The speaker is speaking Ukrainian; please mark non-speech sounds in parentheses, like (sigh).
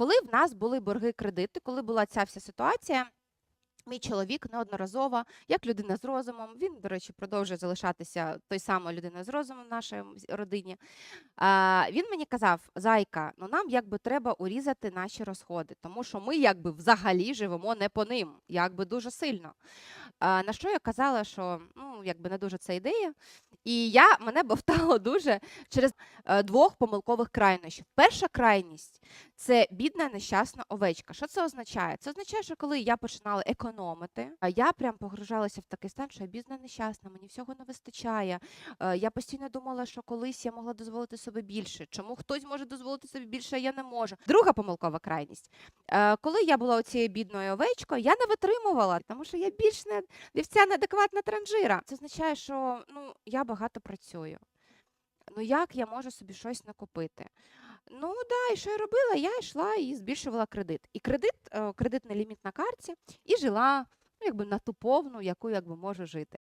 коли в нас були борги кредити, коли була ця вся ситуація, мій чоловік неодноразово, як людина з розумом, він, до речі, продовжує залишатися той самою людиною з розумом в нашій родині. Він мені казав: Зайка, ну нам якби треба урізати наші розходи, тому що ми якби взагалі живемо не по ним, якби дуже сильно. На що я казала, що ну якби не дуже це ідея. І я мене (laughs) бовтало дуже через е, двох помилкових крайнощів. Перша крайність це бідна нещасна овечка. Що це означає? Це означає, що коли я починала економити, а я прям погружалася в такий стан, що я бідна нещасна, мені всього не вистачає. Е, Я постійно думала, що колись я могла дозволити собі більше. Чому хтось може дозволити собі більше, а я не можу. Друга помилкова крайність. Е, Коли я була оцією бідною овечкою, я не витримувала, тому що я більш не вівця неадекватна транжира. Це означає, що ну я багато працюю. Ну як я можу собі щось накопити? Ну да, і що я робила? Я йшла і збільшувала кредит. І кредит, е, кредитний ліміт на карті, і жила ну, якби на ту повну, яку якби можу жити.